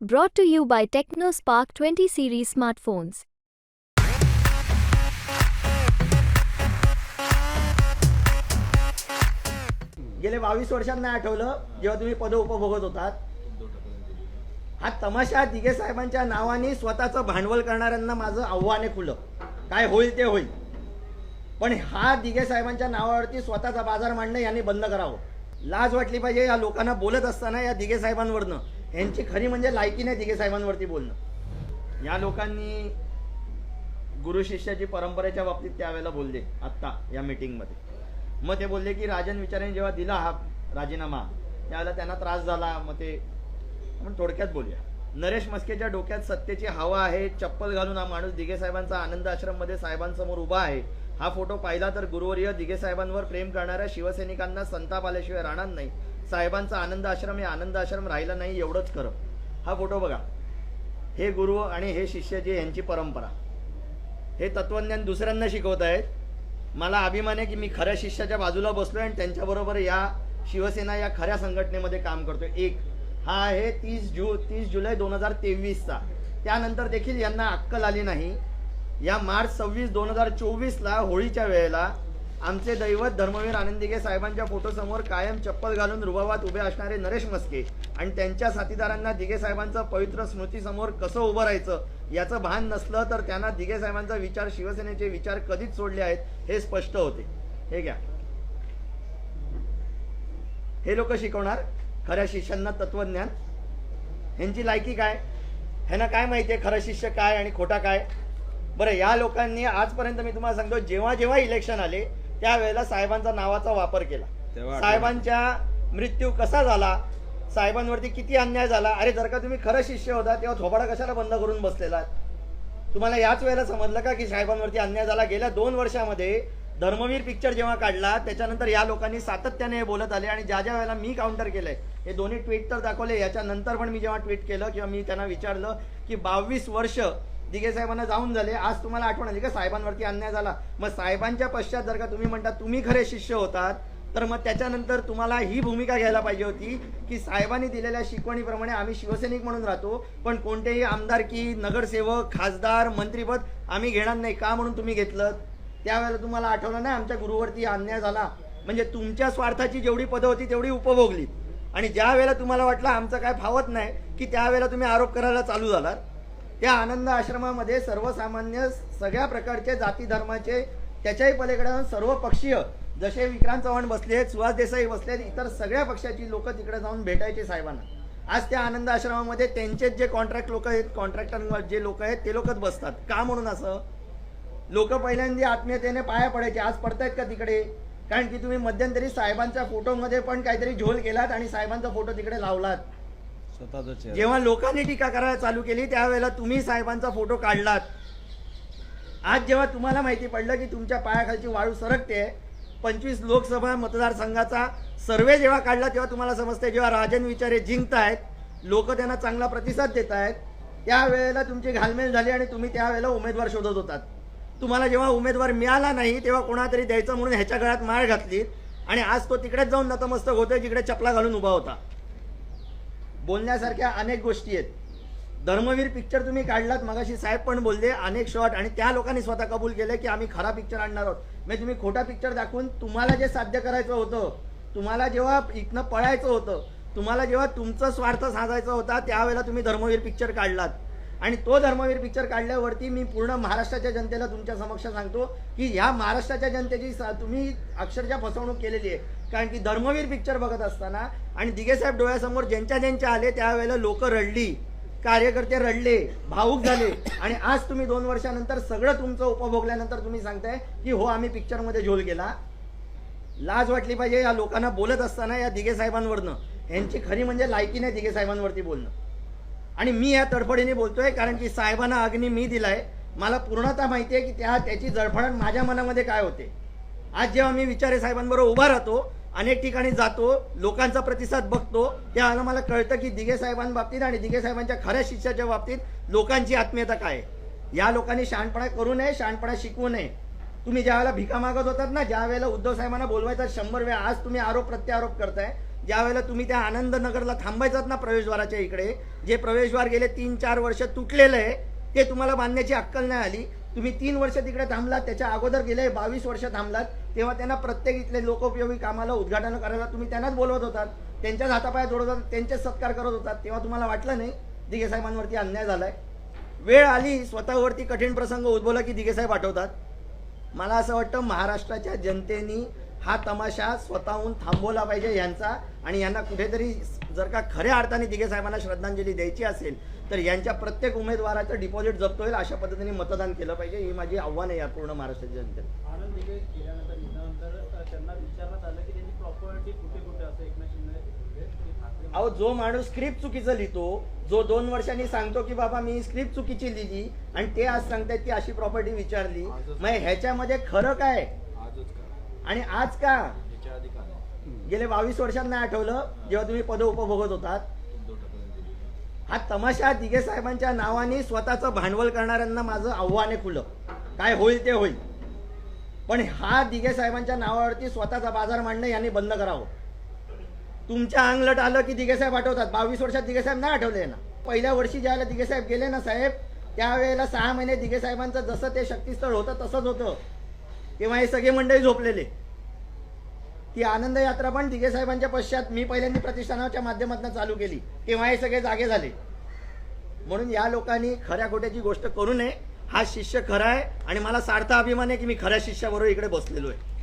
Brought to you by TechnoSpark 20 series smartphones. गेले बावीस वर्षात नाही आठवलं जेव्हा तुम्ही पद उपभोगत होतात. हा तमाशा दिघे साहेबांच्या नावाने स्वतःचं भांडवल करणाऱ्यांना माझं आव्हान आहे खुलं. काय होईल ते होईल. पण हा दिघे साहेबांच्या नावावरती स्वतःचा बाजार मांडणं यांनी बंद करावं. लाज वाटली पाहिजे या लोकांना बोलत असताना या दिघे साहेबांवरनं. यांची खरी म्हणजे लायकी नाही दिघे साहेबांवरती बोलणं. या लोकांनी गुरु शिष्याची परंपरेच्या बाबतीत त्यावेळेला बोलले आत्ता या मीटिंगमध्ये. मग ते बोलले की राजन विचारेने जेव्हा दिला हा राजीनामा त्यावेळेला त्यांना त्रास झाला मग ते आपण थोडक्यात बोलूया. नरेश मस्केच्या डोक्यात सत्तेची हवा आहे चप्पल घालून हा माणूस दिघे साहेबांचा आनंद आश्रममध्ये साहेबांसमोर उभा आहे. हा फोटो पाहिला तर गुरुवर्य दिघे साहेबांवर प्रेम करणाऱ्या शिवसैनिकांना संताप आल्याशिवाय राहणार नाही. साहेबांचा आनंद आश्रम हे आनंद आश्रम राहिला नाही एवढंच खरं. हा फोटो बघा. हे गुरु आणि हे शिष्य जे यांची परंपरा. हे तत्वज्ञान दुसऱ्यांना शिकवत आहेत. मला अभिमान आहे की मी खऱ्या शिष्याच्या बाजूला बसलोय आणि त्यांच्याबरोबर या शिवसेना या खऱ्या संघटनेमध्ये काम करतोय. एक हा आहे तीस जू तीस जुलै दोन हजार तेवीसचा. त्यानंतर देखील यांना अक्कल आली नाही. या मार्च सव्वीस दोन हजार चोवीसला होळीच्या वेळेला आमचे दैवत धर्मवीर आनंदिगे साहेबांच्या फोटोसमोर कायम चप्पल घालून रुबावात उभे असणारे नरेश मस्के आणि त्यांच्या साथीदारांना दिगे साहेबांचं पवित्र स्मृतीसमोर कसं उभं राहायचं याचं भान नसलं तर त्यांना दिगे साहेबांचा विचार शिवसेनेचे विचार कधीच सोडले आहेत हे स्पष्ट होते. हे घ्या. हे लोक शिकवणार खऱ्या शिष्यांना तत्वज्ञान. ह्यांची लायकी काय? ह्यांना काय माहिती आहे खरं शिष्य काय आणि खोटा काय? बरं या लोकांनी आजपर्यंत मी तुम्हाला सांगतो जेव्हा जेव्हा इलेक्शन आले त्यावेळेला साहेबांचा नावाचा वापर केला. साहेबांच्या मृत्यू कसा झाला? साहेबांवरती किती अन्याय झाला? अरे जर का तुम्ही खरं शिष्य होता तेव्हा थोबाडा कशाला बंद करून बसलेला? तुम्हाला याच वेळेला समजलं का की साहेबांवरती अन्याय झाला? गेल्या दोन वर्षामध्ये धर्मवीर पिक्चर जेव्हा काढला त्याच्यानंतर या लोकांनी सातत्याने हे बोलत आले आणि ज्या ज्या वेळेला मी काउंटर केलंय हे दोन्ही ट्विट तर दाखवले. याच्यानंतर पण मी जेव्हा ट्विट केलं किंवा मी त्यांना विचारलं की बावीस वर्ष दिघे साहेबांना जाऊन झाले. आज तुम्हाला आठवण आली का? साहेबांवरती अन्याय झाला. मग साहेबांच्या पश्चात जर का तुम्ही म्हणता तुम्ही खरे शिष्य होतात तर मग त्याच्यानंतर तुम्हाला ही भूमिका घ्यायला पाहिजे होती की साहेबांनी दिलेल्या शिकवणीप्रमाणे आम्ही शिवसैनिक म्हणून राहतो पण कोणतेही आमदारकी नगरसेवक खासदार मंत्रीपद आम्ही घेणार नाही. का म्हणून तुम्ही घेतलं? त्यावेळेला तुम्हाला आठवलं नाही आमच्या गुरुवरती अन्याय झाला? म्हणजे तुमच्या स्वार्थाची जेवढी पदं होती तेवढी उपभोगली आणि ज्या वेळेला तुम्हाला वाटलं आमचं काय फावत नाही की त्यावेळेला तुम्ही आरोप करायला चालू झालात त्या आनंद आश्रमामध्ये सर्वसामान्य सगळ्या प्रकारचे जाती धर्माचे त्याच्याही पलीकडे जाऊन सर्व पक्षीय जसे विक्रांत चव्हाण बसले आहेत सुहास देसाई बसले आहेत इतर सगळ्या पक्षाची लोक तिकडे जाऊन भेटायचे साहेबांना. आज त्या आनंद आश्रमामध्ये त्यांचेच जे कॉन्ट्रॅक्ट लोक आहेत कॉन्ट्रॅक्टर जे लोक आहेत ते लोकच बसतात. का म्हणून असं? लोक पहिल्यांदा आत्मीयतेने पाया पडायचे. आज पडतायत का तिकडे? कारण की तुम्ही मध्यंतरी साहेबांच्या फोटोमध्ये पण काहीतरी झोल केलात आणि साहेबांचा फोटो तिकडे लावलात. जेव्हा लोकांनी टीका करायला चालू केली त्यावेळेला तुम्ही साहेबांचा फोटो काढलात. आज जेव्हा तुम्हाला माहिती पडलं की तुमच्या पायाखालची वाळू सरकते पंचवीस लोकसभा मतदारसंघाचा सर्वे जेव्हा काढला तेव्हा तुम्हाला समजते जेव्हा राजन विचारे जिंकत आहेत लोक त्यांना चांगला प्रतिसाद देत आहेत त्यावेळेला तुमची घालमेल झाली आणि तुम्ही त्यावेळेला उमेदवार शोधत होतात. तुम्हाला जेव्हा उमेदवार मिळाला नाही तेव्हा कोणातरी द्यायचं म्हणून ह्याच्या गळ्यात माळ घातली आणि आज तो तिकडेच जाऊन नतमस्तक होतोय जिकडे चपला घालून उभा होता. बोलण्यासारख्या अनेक गोष्टी आहेत. धर्मवीर पिक्चर तुम्ही काढलात मगाशी साहेब पण बोलले अनेक शॉट आणि त्या लोकांनी स्वतः कबूल केले की आम्ही खरा पिक्चर आणणार आहोत. म्हणजे तुम्ही खोटा पिक्चर दाखवून तुम्हाला जे साध्य करायचं होतं तुम्हाला जेव्हा इथनं पळायचं होतं तुम्हाला जेव्हा तुमचं स्वार्थ साधायचा होता त्यावेळेला तुम्ही धर्मवीर पिक्चर काढलात. आणि तो धर्मवीर पिक्चर काढल्यावरती मी पूर्ण महाराष्ट्राच्या जनतेला तुमच्या समक्ष सांगतो की ह्या महाराष्ट्राच्या जनतेची सा- तुम्ही अक्षरशः फसवणूक केलेली आहे. कारण की धर्मवीर पिक्चर बघत असताना आणि दिगेसाहेब डोळ्यासमोर ज्यांच्या ज्यांच्या आले त्यावेळेला लोक रडली. कार्यकर्ते रडले भावूक झाले. आणि आज तुम्ही दोन वर्षानंतर सगळं तुमचं उपभोगल्यानंतर तुम्ही सांगताय की हो आम्ही पिक्चरमध्ये झोल गेला. लाज वाटली पाहिजे या लोकांना बोलत असताना या दिगे साहेबांवरनं. यांची खरी म्हणजे लायकी नाही दिगे साहेबांवरती बोलणं. आणि मी या तडफडीने बोलतोय कारण की साहेबांना अग्नी मी दिलाय. मला पूर्णतः माहिती आहे की त्या त्याची जळफळण माझ्या मनामध्ये काय होते? आज जेव्हा मी विचारे साहेबांबरोबर उभा राहतो अनेक ठिकाणी जातो लोकांचा प्रतिसाद बघतो त्यावेळेला मला कळतं की दिगे साहेबांबाबतीत आणि दिगे साहेबांच्या खऱ्या शिष्याच्या बाबतीत लोकांची आत्मीयता काय या लोकांनी शहाणपणा करू नये शहाणपणा शिकवू नये. तुम्ही ज्या वेळेला भिका मागत होतात ना ज्या वेळेला उद्धव साहेबांना बोलवायचा शंभर वेळा आज तुम्ही आरोप प्रत्यारोप करताय. ज्या वेळेला तुम्ही त्या आनंदनगरला थांबायचात ना प्रवेशद्वाराच्या इकडे जे प्रवेशद्वार गेले तीन चार वर्ष तुटलेलं आहे ते तुम्हाला बांधण्याची अक्कल नाही आली. तुम्ही तीन वर्ष तिकडे थांबलात त्याच्या अगोदर गेले बावीस वर्ष थांबलात तेव्हा त्यांना प्रत्येक इथले लोकोपयोगी कामाला उद्घाटन करायला तुम्ही त्यांनाच बोलवत होतात त्यांच्याच हातापायात जोडत होतात त्यांचेच सत्कार करत होतात तेव्हा तुम्हाला वाटलं नाही दिघे साहेबांवरती अन्याय झालाय? वेळ आली स्वतःवरती कठीण प्रसंग उद्भवला की दिघे साहेब आठवतात? मला असं वाटतं महाराष्ट्राच्या जनतेनी हा तमाशा स्वतःहून थांबवला पाहिजे यांचा. आणि यांना कुठेतरी जर का खऱ्या अर्थाने दिघे साहेबांना श्रद्धांजली द्यायची असेल तर यांच्या प्रत्येक उमेदवाराचं डिपॉझिट जप्त होईल अशा पद्धतीने मतदान केलं पाहिजे. ही माझी आव्हान आहे या पूर्ण महाराष्ट्राच्या जनतेला. आनंद दिघे गेल्यानंतर निधनानंतर त्यांना विचारण्यात आलं की त्यांची प्रॉपर्टी कुठे कुठे असं एकनाथ शिंदे अहो जो माणूस स्क्रिप्ट चुकीचं लिहितो जो दोन वर्षांनी सांगतो की बाबा मी स्क्रिप्ट चुकीची लिहिली आणि ते आज सांगतायत की अशी प्रॉपर्टी विचारली मग ह्याच्यामध्ये खरं काय? आणि आज का? गेले बावीस वर्षात नाही आठवलं जेव्हा तुम्ही पद उपभोगत होतात. हा तमाशा दिघे साहेबांच्या नावाने स्वतःचं भांडवल करणाऱ्यांना माझं आव्हान आहे खुलं. काय होईल ते होईल. पण हा दिघे साहेबांच्या नावावरती स्वतःचा बाजार मांडणं यांनी बंद करावं. तुमच्या अंगलट आलं की दिघे साहेब आठवतात. बावीस वर्षात दिघे साहेब नाही आठवले ना पहिल्या वर्षी ज्यावेळेला दिघे साहेब गेले ना साहेब त्यावेळेला सहा महिने दिघे साहेबांचं जसं ते शक्तीस्थळ होतं तसंच होतं. तेव्हा हे सगळे मंडळी झोपलेले. ती आनंद यात्रा पण दिघे साहेबांच्या पश्चात मी पहिल्यांदा प्रतिष्ठानाच्या माध्यमातून चालू केली. तेव्हा हे सगळे जागे झाले. म्हणून या लोकांनी खऱ्या खोट्याची गोष्ट करू नये. हा शिष्य खरा आहे आणि मला सार्थ अभिमान आहे की मी खऱ्या शिष्याबरोबर इकडे बसलेलो आहे.